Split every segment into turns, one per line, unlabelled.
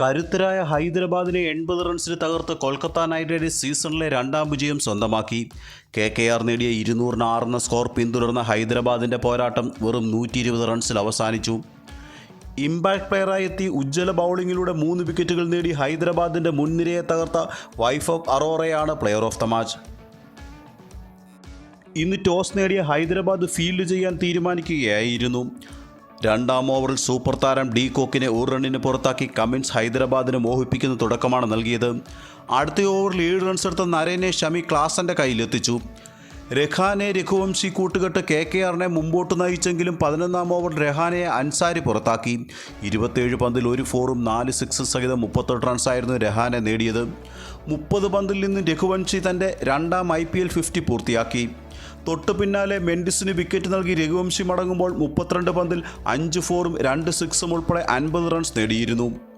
കരുത്തരായ ഹൈദരാബാദിനെ എൺപത് റൺസിന് തകർത്ത് കൊൽക്കത്ത നൈറ്റ് റൈഡേഴ്സ് സീസണിലെ രണ്ടാം വിജയം സ്വന്തമാക്കി. കെ കെ ആർ നേടിയ ഇരുന്നൂറിന് ആറെന്ന സ്കോർ പിന്തുടർന്ന ഹൈദരാബാദിന്റെ പോരാട്ടം വെറും നൂറ്റി ഇരുപത് റൺസിൽ അവസാനിച്ചു. ഇമ്പാക്ട് പ്ലെയറായി എത്തി ഉജ്ജ്വല ബൗളിങ്ങിലൂടെ മൂന്ന് വിക്കറ്റുകൾ നേടി ഹൈദരാബാദിന്റെ മുൻനിരയെ തകർത്ത വൈഫ് ഓഫ് അറോറയാണ് പ്ലെയർ ഓഫ് ദ മാച്ച്. ഇന്ന് ടോസ് നേടിയ ഹൈദരാബാദ് ഫീൽഡ് ചെയ്യാൻ തീരുമാനിക്കുകയായിരുന്നു. രണ്ടാം ഓവറിൽ സൂപ്പർ താരം ഡി കോക്കിനെ ഒരു റണ്ണിന് പുറത്താക്കി കമിൻസ് ഹൈദരാബാദിനെ മോഹിപ്പിക്കുന്ന തുടക്കമാണ് നൽകിയത്. അടുത്ത ഓവറിൽ ഏഴ് റൺസ് എടുത്ത നരേനെ ഷമി ക്ലാസന്റെ കയ്യിലെത്തിച്ചു. രഹാനെ രഘുവംശി കൂട്ടുകെട്ട് കെ കെ ആറിനെ മുമ്പോട്ട് നയിച്ചെങ്കിലും പതിനൊന്നാം ഓവർ രഹാനെ അൻസാരി പുറത്താക്കി. ഇരുപത്തേഴ് പന്തിൽ ഒരു ഫോറും നാല് സിക്സ് സഹിതം മുപ്പത്തെട്ട് റൺസായിരുന്നു രഹാനെ നേടിയത്. മുപ്പത് പന്തിൽ നിന്ന് രഘുവംശി തന്റെ രണ്ടാം ഐ പി എൽ ഫിഫ്റ്റി പൂർത്തിയാക്കി. തൊട്ടു പിന്നാലെ മെൻഡിസിന് വിക്കറ്റ് നൽകി രഘുവംശി മടങ്ങുമ്പോൾ മുപ്പത്തിരണ്ട് പന്തിൽ അഞ്ച് ഫോറും രണ്ട് സിക്സും ഉൾപ്പെടെ അൻപത് റൺസ് നേടിയിരുന്നു.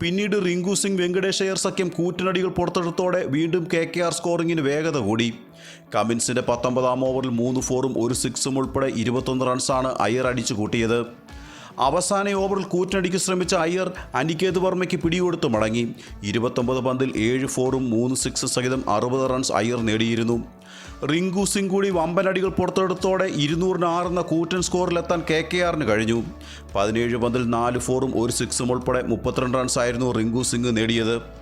പിന്നീട് റിങ്കു സിംഗ് വെങ്കടേഷ് അയ്യർ സഖ്യം കൂറ്റനടികൾ പുറത്തെടുത്തോടെ വീണ്ടും കെ കെ ആർ സ്കോറിങ്ങിന് വേഗത കൂടി. കമിൻസിന്റെ പത്തൊമ്പതാം ഓവറിൽ മൂന്ന് ഫോറും ഒരു സിക്സും ഉൾപ്പെടെ ഇരുപത്തൊന്ന് റൺസാണ് അയ്യർ അടിച്ചു കൂട്ടിയത്. അവസാന ഓവറിൽ കൂറ്റനടിക്ക് ശ്രമിച്ച അയ്യർ അനികേത് വർമ്മയ്ക്ക് പിടികൊടുത്ത് മടങ്ങി. ഇരുപത്തൊമ്പത് പന്തിൽ ഏഴ് ഫോറും മൂന്ന് സിക്സ് സഹിതം അറുപത് റൺസ് അയ്യർ നേടിയിരുന്നു. റിങ്കു സിംഗ് കൂടി വമ്പനടികൾ പുറത്തെടുത്തോടെ ഇരുന്നൂറിന് ആറെന്ന കൂറ്റൻ സ്കോറിലെത്താൻ കെ കെ ആറിന് കഴിഞ്ഞു. പതിനേഴ് പന്തിൽ നാല് ഫോറും ഒരു സിക്സും ഉൾപ്പെടെ മുപ്പത്തിരണ്ട് റൺസായിരുന്നു റിങ്കു സിംഗ് നേടിയത്.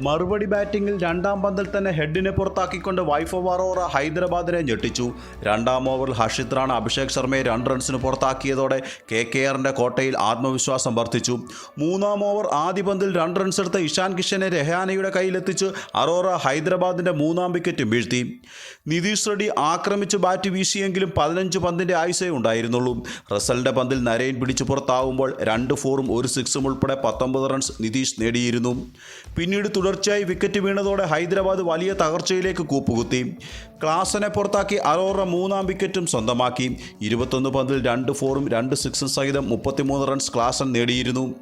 മറുപടി ബാറ്റിംഗിൽ രണ്ടാം പന്തിൽ തന്നെ ഹെഡിനെ പുറത്താക്കിക്കൊണ്ട് വൈഫ് ഓഫ് അറോറ ഹൈദരാബാദിനെ ഞെട്ടിച്ചു. രണ്ടാം ഓവറിൽ ഹർഷിത് റാണ അഭിഷേക് ശർമ്മയെ രണ്ട് റൺസിന് പുറത്താക്കിയതോടെ കെ കെ ആറിന്റെ കോട്ടയിൽ ആത്മവിശ്വാസം വർദ്ധിച്ചു. മൂന്നാം ഓവർ ആദ്യ പന്തിൽ രണ്ട് റൺസ് എടുത്ത ഇഷാൻ കിഷനെ രഹാനയുടെ കയ്യിലെത്തിച്ച് അറോറ ഹൈദരാബാദിന്റെ മൂന്നാം വിക്കറ്റും വീഴ്ത്തി. നിതീഷ് റെഡി ആക്രമിച്ച് ബാറ്റ് വീശിയെങ്കിലും പതിനഞ്ച് പന്തിന്റെ ആയുസേ ഉണ്ടായിരുന്നുള്ളൂ. റസലിന്റെ പന്തിൽ നരേൻ പിടിച്ചു പുറത്താവുമ്പോൾ രണ്ട് ഫോറും ഒരു സിക്സും ഉൾപ്പെടെ പത്തൊമ്പത് റൺസ് നിതീഷ് നേടിയിരുന്നു. പിന്നീട് തുടർച്ചയായി വിക്കറ്റ് വീണതോടെ ഹൈദരാബാദ് വലിയ തകർച്ചയിലേക്ക് കൂപ്പുകുത്തി. ക്ലാസനെ പുറത്താക്കി അറോറ മൂന്നാം വിക്കറ്റും സ്വന്തമാക്കി. ഇരുപത്തൊന്ന് പന്തിൽ രണ്ട് ഫോറും രണ്ട് സിക്സും സഹിതം മുപ്പത്തിമൂന്ന് റൺസ് ക്ലാസൻ നേടിയിരുന്നു.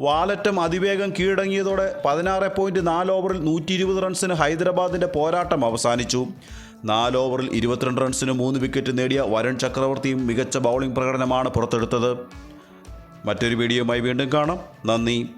വാലറ്റം അതിവേഗം കീഴടങ്ങിയതോടെ പതിനാറ് പോയിന്റ് നാല് ഓവറിൽ നൂറ്റി ഇരുപത് റൺസിന് ഹൈദരാബാദിന്റെ പോരാട്ടം അവസാനിച്ചു. നാല് ഓവറിൽ ഇരുപത്തിരണ്ട് റൺസിന് മൂന്ന് വിക്കറ്റ് നേടിയ വരൺ ചക്രവർത്തിയും മികച്ച ബൗളിംഗ് പ്രകടനമാണ് പുറത്തെടുത്തത്. മറ്റൊരു വീഡിയോയുമായി വീണ്ടും കാണാം. നന്ദി.